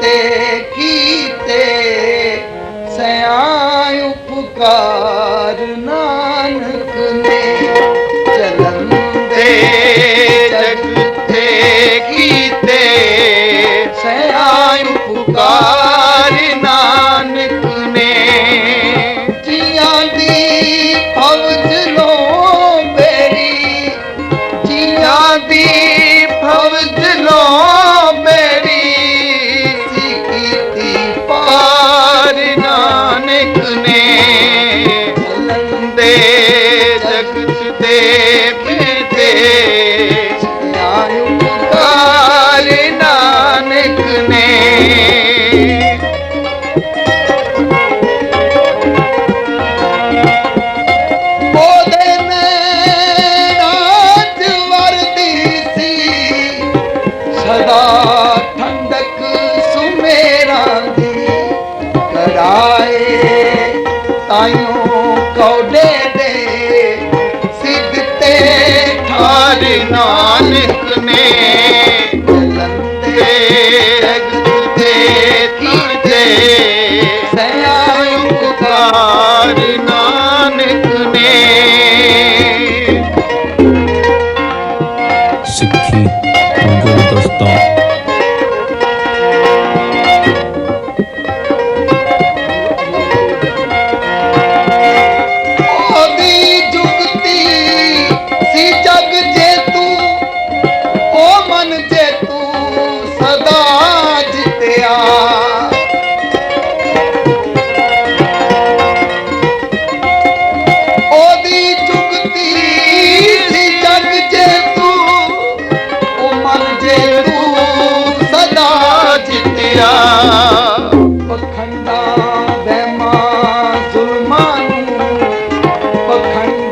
te quiero. I know, go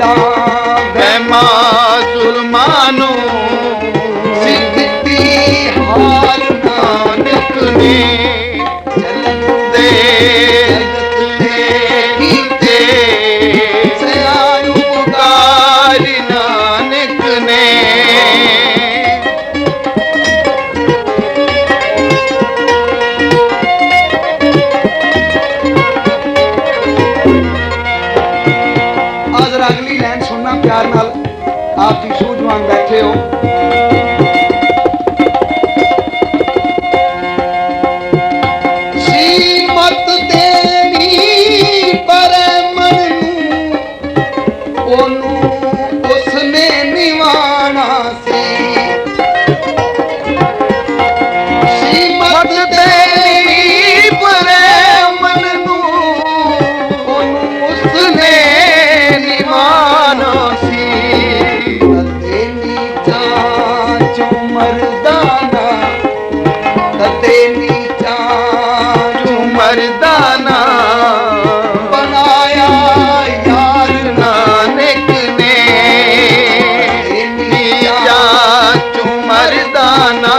ਛੱਡਾ ਬਹਿਮਾ ਜ਼ੁਲਮਾਂ ਨੂੰ ਸਿੱਧੀ ਹਾਰ ਨਾਨਕ ਨੇ। a ti sudman gateo Ana.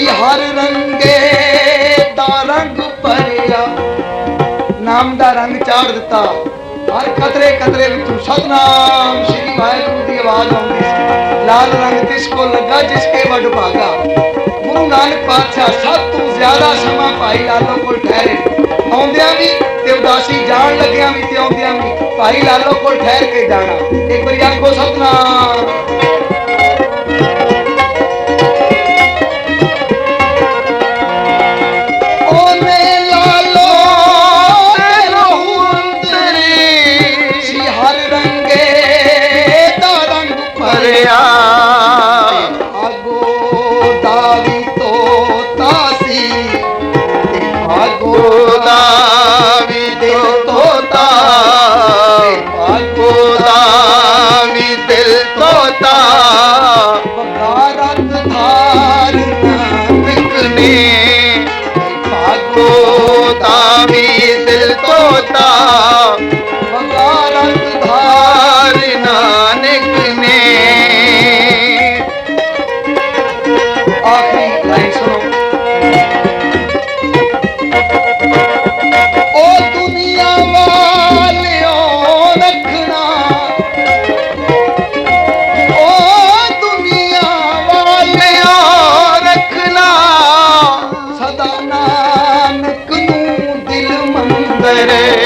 ਕੋਈ ਹਰ ਰੰਗੇ ਦਾ ਰੰਗ ਭਰਿਆ। ਨਾਮ ਦਾ ਰੰਗ ਚਾੜ ਦਿੱਤਾ। ਹਰ ਕਤਰੇ ਕਤਰੇ ਵਿੱਚੋਂ ਸਤਨਾਮ ਸ੍ਰੀ ਵਾਹਿਗੁਰੂ ਦੀ ਆਵਾਜ਼ ਆਉਂਦੀ ਸੀ। ਲਾਲ ਰੰਗ ਤਿਸ ਕੋ ਲੱਗਾ, ਜਿਸ ਕੇ ਵਡ ਭਾਗਾ। ਗੁਰੂ ਨਾਨਕ ਪਾਤਸ਼ਾਹ ਸਭ ਤੋਂ ਜ਼ਿਆਦਾ ਸਮਾਂ ਭਾਈ ਲਾਲੋ ਕੋਲ ਠਹਿਰੇ। ਆਉਂਦਿਆਂ ਵੀ ਤੇ ਉਦਾਸੀ ਜਾਣ ਲੱਗਿਆਂ ਵੀ ਤੇ ਆਉਂਦਿਆਂ ਵੀ ਭਾਈ ਲਾਲੋ ਕੋਲ ਠਹਿਰ ਕੇ ਜਾਣਾ। ਇੱਕ ਵਾਰੀ ਆਖੋ, ਸਤਨਾਮ। No me. রে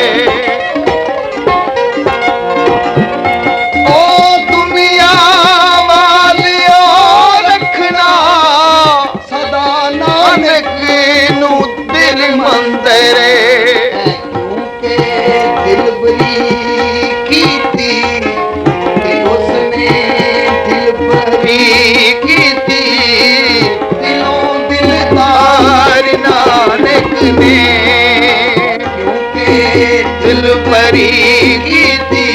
করি গীতি